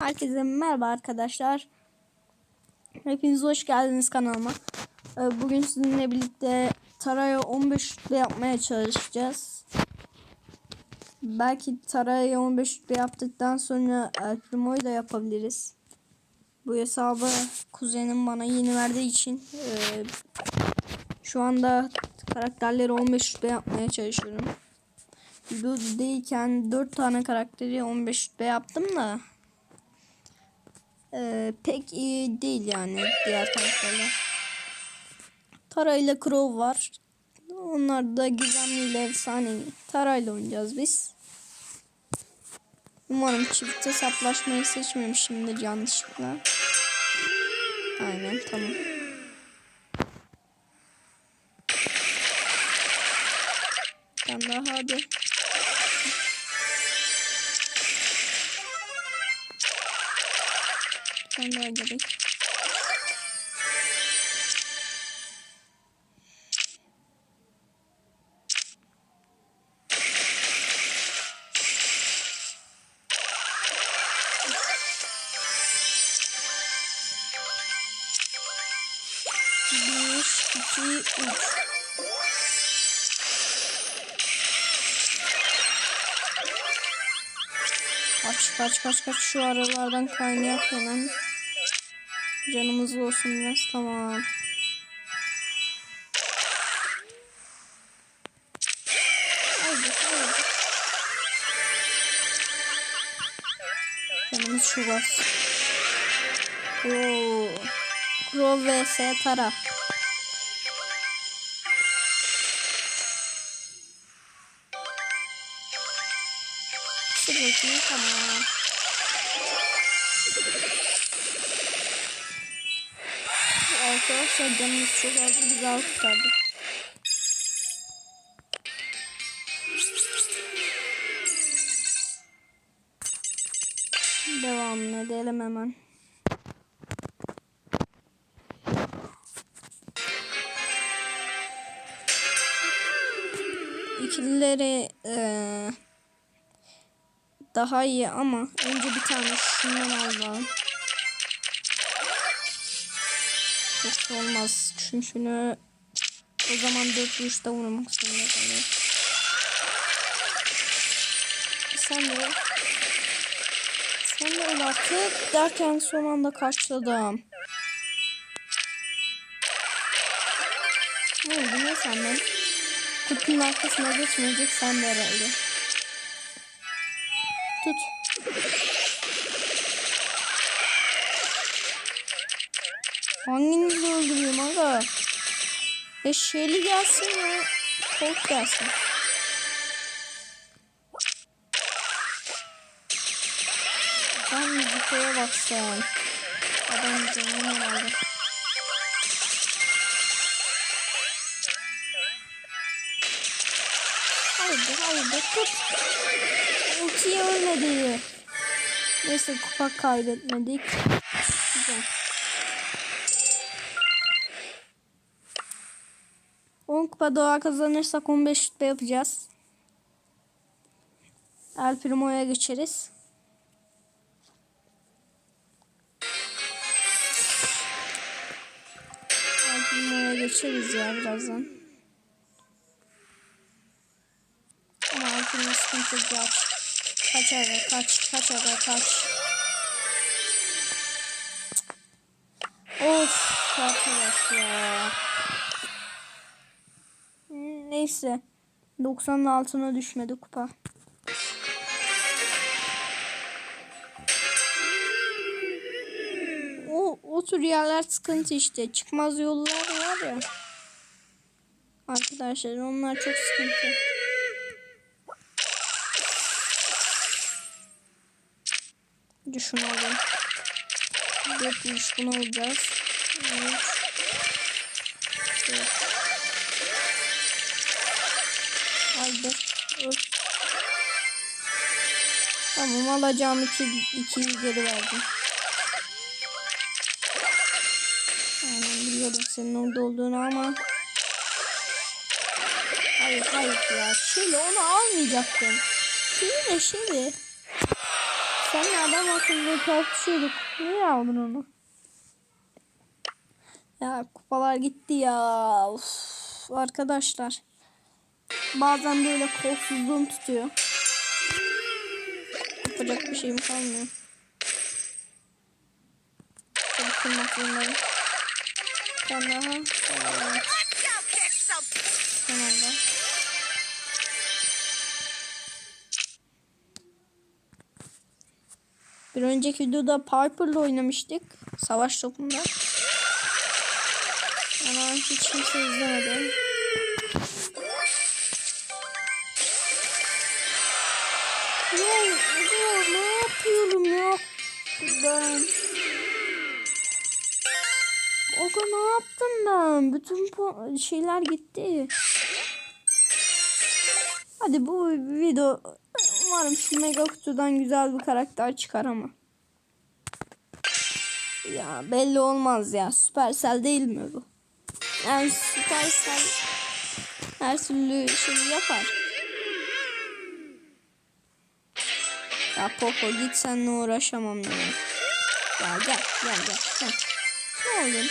Herkese merhaba arkadaşlar. Hepiniz hoş geldiniz kanalıma. Ee, Bugün sizinle birlikte Tara'ya 15 rütbe yapmaya çalışacağız. Belki Tara'ya 15 rütbe yaptıktan sonra El Primo'yu da yapabiliriz. Bu hesabı kuzenim bana yeni verdiği için e, şu anda karakterleri 15 rütbe yapmaya çalışıyorum. Videodayken 4 tane karakteri 15 rütbe yaptım da ee, pek iyi değil yani diğer karakterler. Tara ile Crow var. Onlar da gizemli ile efsanevi. Tara ile oynayacağız biz. Umarım çift hesaplaşmayı seçmemişimdir yanlışlıkla. Aynen tamam. Ben daha hadi. Sen daha gerek. Bir, iki, üç. Kaç kaç kaç kaç şu aralardan kaynayak hemen. Canımız olsun biraz tamam. Canımız şu bas. Oo. Crow vs Tara. Bakayım tamam. Arkadaşlar canımız çok az bir daha kurtardık. Devam edelim hemen. İkilileri eee daha iyi ama önce bir tane şundan alalım. Olmaz. Çünkü o zaman dört vuruşta vurmak zorunda kalıyor. Sen de sen de öyle artık derken son anda kaçladım. Ne oldu ne senden? Kutunun arkasına geçmeyecek sen de herhalde. Tut. Hanginizi öldürüyorum aga? Eşeğli gelsin ya. Kork gelsin. Sen müziğe bak. Adam canını herhalde. Haydi haydi tut. Ultiye ölmedi. Neyse kupa kaybetmedik. Güzel. Kupa doğa kazanırsak 15 rütbe yapacağız. El Primo'ya geçeriz. El Primo'ya geçeriz ya birazdan. Ama El Primo sıkıntı yok. Kaç ara kaç kaç ara kaç. Of arkadaş ya. Neyse. 90'ın altına düşmedi kupa. O, o tür yerler sıkıntı işte. Çıkmaz yollar var ya. Arkadaşlar onlar çok sıkıntı. Düşün alayım. Dört vuruş bunu alacağız. Evet. Evet. Haydi. Öp. Tamam alacağım iki, ikiyi geri verdim. Aynen biliyordum senin orada olduğunu ama. Hayır hayır ya. Şöyle onu almayacaktım. Şimdi de şimdi. sen adam akıllı tartışıyorduk. Niye aldın onu? Ya kupalar gitti ya. Uf, arkadaşlar. Bazen böyle kolsuzluğum tutuyor. Yapacak bir şeyim kalmıyor. Tamam. Bir önceki videoda Piper'la oynamıştık. Savaş topunda. Ama hiç kimse izlemedi. Ben... Oka ne yaptım ben? Bütün şeyler gitti. Hadi bu video umarım şu mega kutudan güzel bir karakter çıkar ama. Ya belli olmaz ya. Supercell değil mi bu? Yani Supercell her türlü şey yapar. Ya Poco git seninle uğraşamam ya. Gel gel gel. Heh. Ne oldu?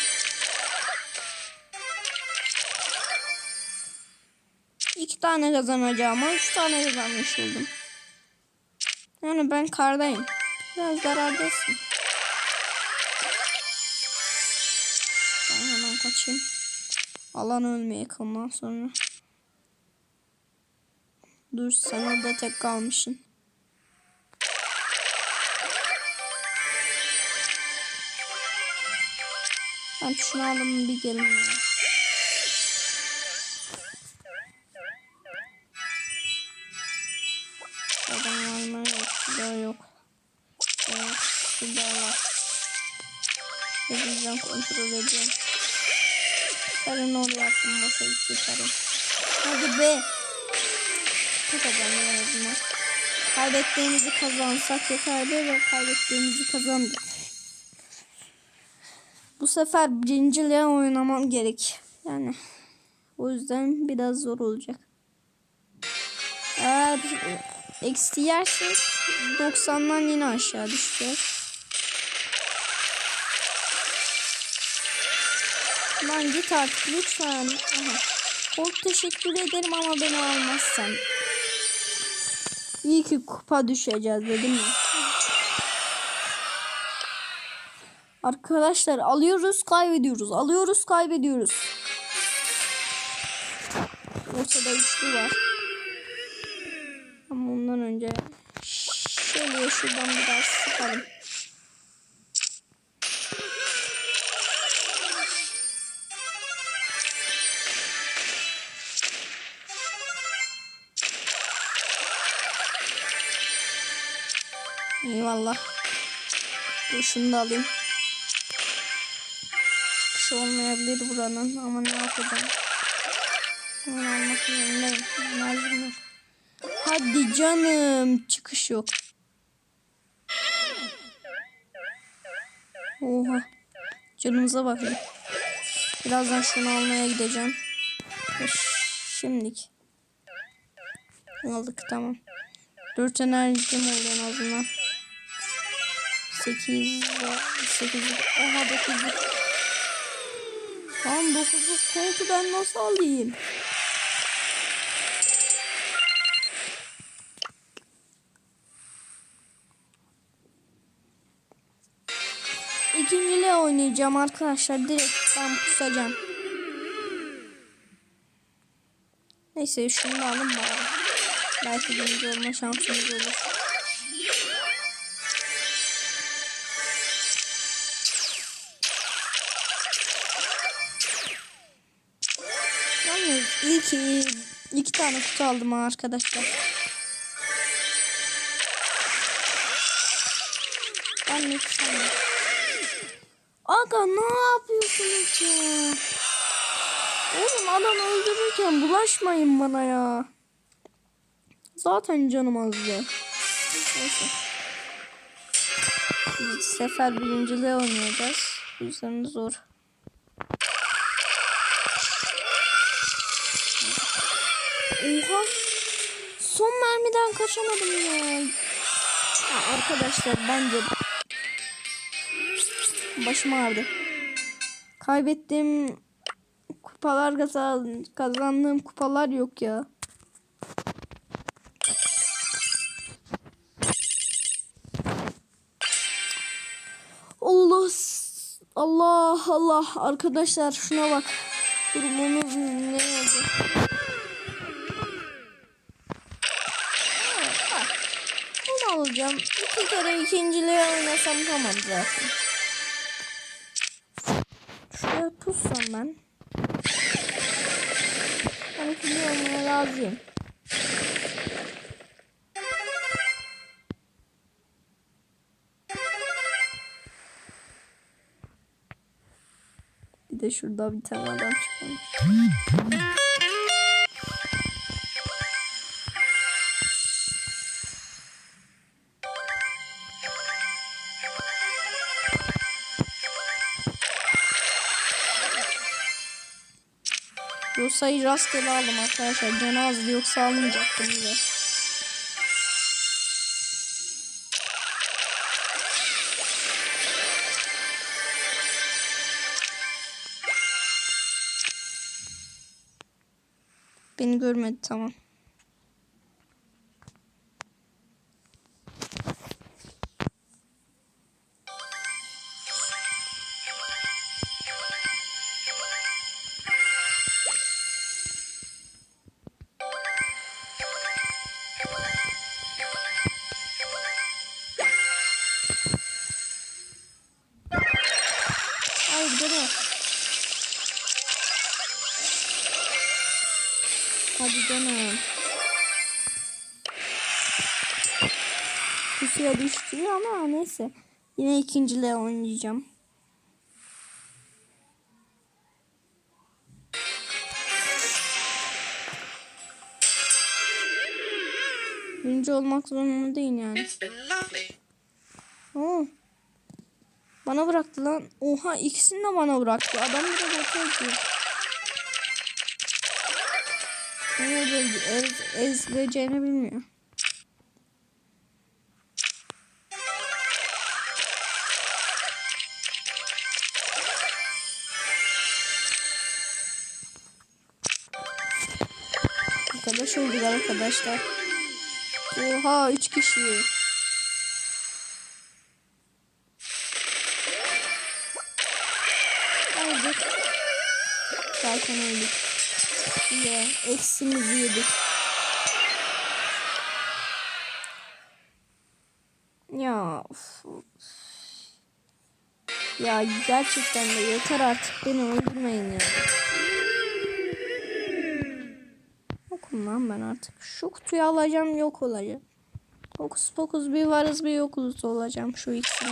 İki tane kazanacağıma üç tane kazanmış oldum. Yani ben kardayım. Biraz zarardasın. Ben hemen kaçayım. Alan ölmeyek ondan sonra. Dur sen orada tek kalmışsın. Ben şunu bir gelin. Adam mı? Yok. Şurada yok. Evet. Şurada kontrol edeceğim. Karın oraya attım. Boşa gitti karın. Hadi be. Tutacağım en azından. Kaybettiğimizi kazansak yeterli ve kaybettiğimizi kazandık. Bu sefer birinciliğe oynamam gerek. Yani o yüzden biraz zor olacak. Eğer XT yersek 90'dan yine aşağı düşeceğiz. Lan git artık lütfen. Aha. Çok teşekkür ederim ama beni almazsan. İyi ki kupa düşeceğiz dedim ya. Arkadaşlar alıyoruz kaybediyoruz. Alıyoruz kaybediyoruz. Ortada üçlü var. Ama ondan önce şöyle şuradan biraz sıkalım. Eyvallah. Dur şunu da alayım. Çıkış olmayabilir buranın ama ne yapacağım? Hemen almak zorundayım. Yok. Hadi canım. Çıkış yok. Oha. Canımıza bakın. Birazdan şunu almaya gideceğim. Şimdilik. Aldık tamam. 4 enerjim oldu en azından. 8 8 Oha 9 Tamam 9 koltu ben nasıl alayım? İkinciliğe oynayacağım arkadaşlar. Direkt ben pusacağım. Neyse şunu da alın bari. Belki birinci olma şansımız olur. İyi ki iki tane kutu aldım arkadaşlar. Ben ne sandım? Aga ne yapıyorsunuz ya? Oğlum adam öldürürken bulaşmayın bana ya. Zaten canım azdı. Neyse. Bu sefer birinciliğe oynayacağız. Bu yüzden zor. Oha. Son mermiden kaçamadım ya. Ha, arkadaşlar bence başım ağrıdı. Kaybettiğim kupalar kazan kazandığım kupalar yok ya. Allah Allah Allah arkadaşlar şuna bak. Durumumuz ne oldu? Bunu alacağım. İki kere ikinciliğe oynasam tamam zaten. Şuraya tutsam ben. Ben ikinci olmaya razıyım. Bir de şurada bir tane adam çıkmış. Rosa'yı rastgele aldım arkadaşlar. Cenazede yoksa almayacaktım bile. Beni görmedi tamam. Düştü ama neyse. Yine ikinciliğe oynayacağım. Birinci olmak zorunda değil yani. Oo. Bana bıraktı lan. Oha ikisini de bana bıraktı. Adam bir de bakıyor ki. Ne böyle ez, ezileceğini bilmiyor. Olduk arkadaşlar. Oha üç kişi. Haydi. Zaten öldük. Ya eksimizi yedik. Ya of. Ya gerçekten de yeter artık beni öldürmeyin ya. Yokum lan ben artık. Şu kutuyu alacağım yok olacağım. Hokus pokus bir varız bir yokuz olacağım şu ikisini.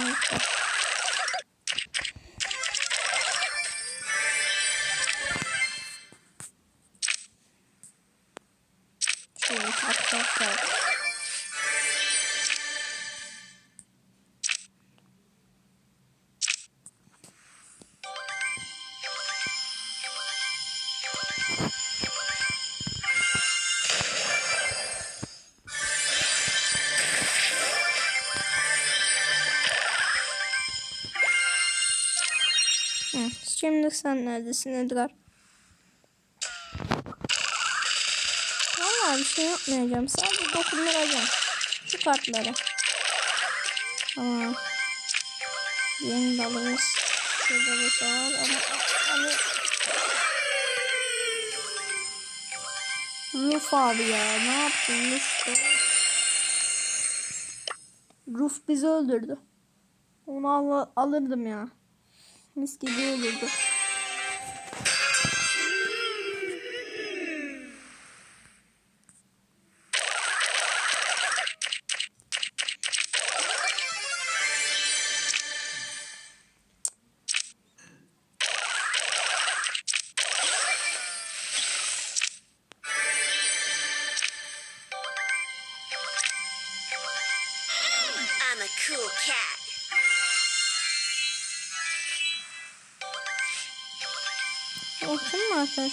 Şimdi sen neredesin Edgar? Vallahi bir şey yapmayacağım. Sadece dokunduracağım. Şu kartları. Tamam. Yeni balımız. Şurada bir şey var ama hani Ruf abi ya ne yaptın Ruf? Ruf bizi öldürdü. Onu al alırdım ya. Mis gibi olurdu.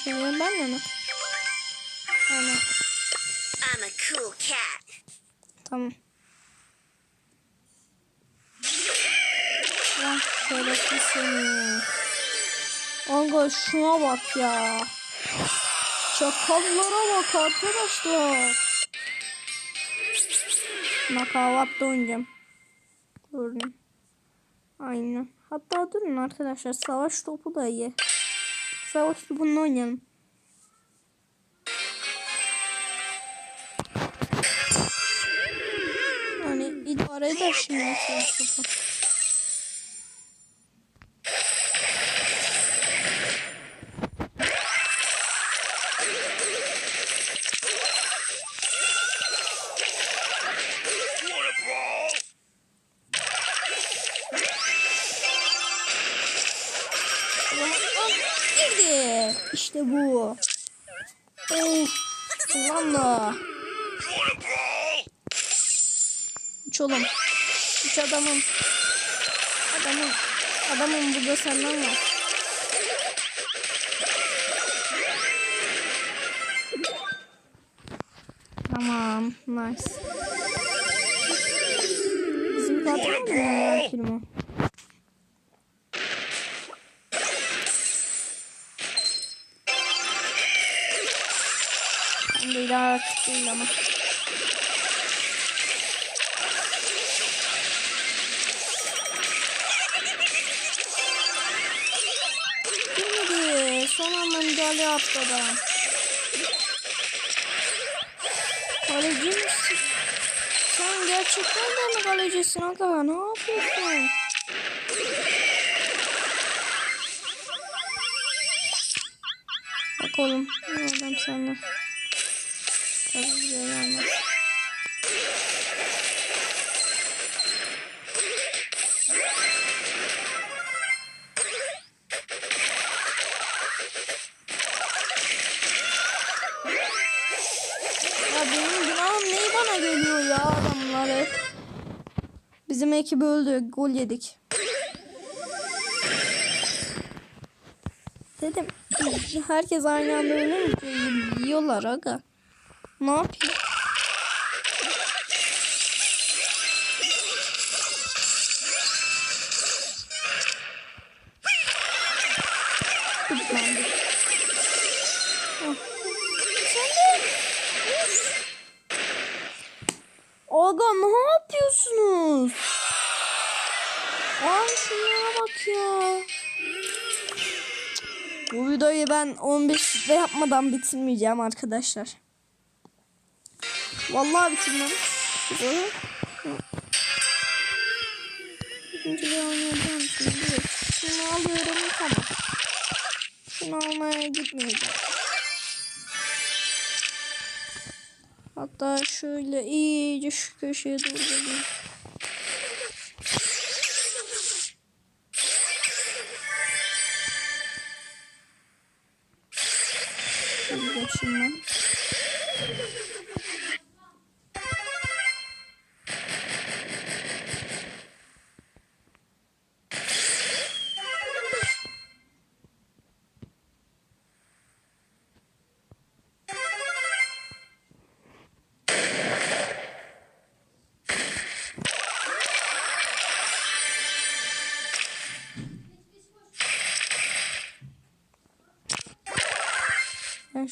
Ya? Ben de mi? Aynen. I'm a cool cat. Tamam. Lan şerefsiz seni. Aga şuna bak ya. Çakallara bak arkadaşlar. Nakavatta oynayacağım. Gördüm. Aynen. Hatta durun arkadaşlar. Savaş topu da iyi. Savaş topunu oynayalım. Yani idare eder şimdi. İşte bu. Of. Ulan da. Uç oğlum. Uç adamım. Adamım. Adamım burada senden var. Tamam. Nice. Bizim mu ya kelime? Değil ama. Girmedi. Son anda müdahale yaptı adam. Kaleci misin? Sen gerçekten de mi kalecisin aga? Ne yapıyorsun? Bak oğlum. Bu adam sana. Buraya gelmez. Ya benim günahım neyi bana geliyor ya adamları. Bizim ekip öldü. Gol yedik. Dedim herkes aynı anda ölünce yiyorlar aga. Ne yapayım? Bu videoyu ben 15 de yapmadan bitirmeyeceğim arkadaşlar. Vallahi bitirmem. İkinciyi oynayacağım şimdi. Şunu alıyorum tamam. Şunu almaya gitmeyeceğim. Hatta şöyle iyice şu köşeye doğru.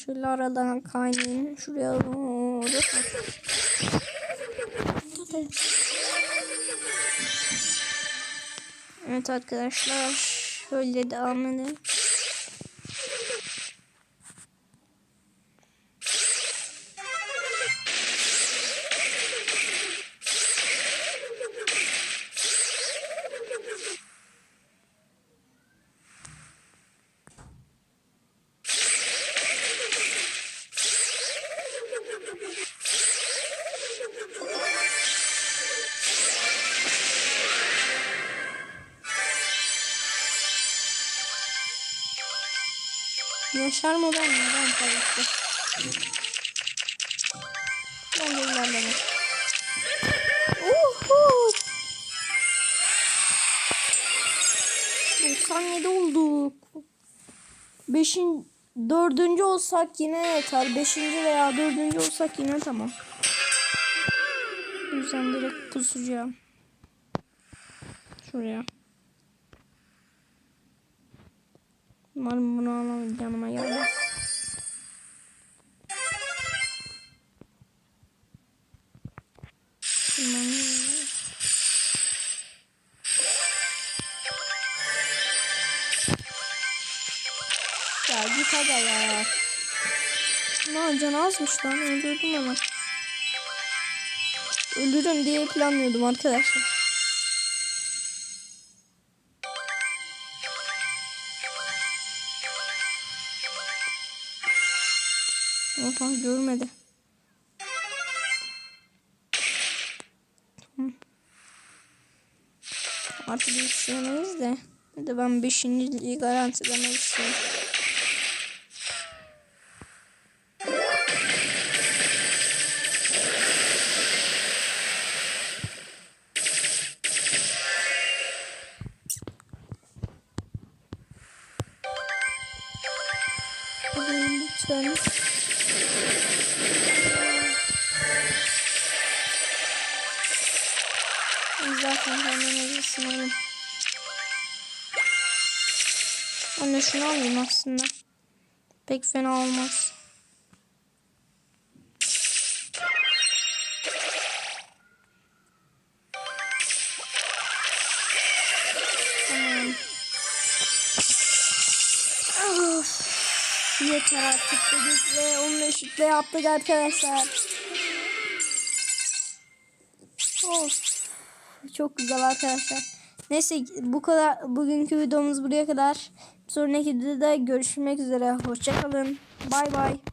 Şöyle aradan kaynayayım. Şuraya doğru. Evet arkadaşlar. Şöyle devam edelim. Mı ben mi? Ben de ilerlemek. Uhu. 97 olduk. Beşin, dördüncü olsak yine yeter. Beşinci veya dördüncü olsak yine tamam. O yüzden direkt pusacağım. Şuraya. Umarım bunu alıp yanıma gelmez. Ya git hadi ya. Can azmış lan öldürdüm onu. Ölürüm diye planlıyordum arkadaşlar. Oha görmedi. Artık yetişemeyiz de. De ben beşinciliği garantilemek istiyorum. Zaten gitsin oğlum. Ben de şunu alayım aslında. Pek fena olmaz. Yeter artık dedik ve 15 yükle yaptık arkadaşlar. Of. Çok güzel arkadaşlar. Neyse bu kadar bugünkü videomuz buraya kadar. Sonraki videoda görüşmek üzere. Hoşçakalın. Bay bay.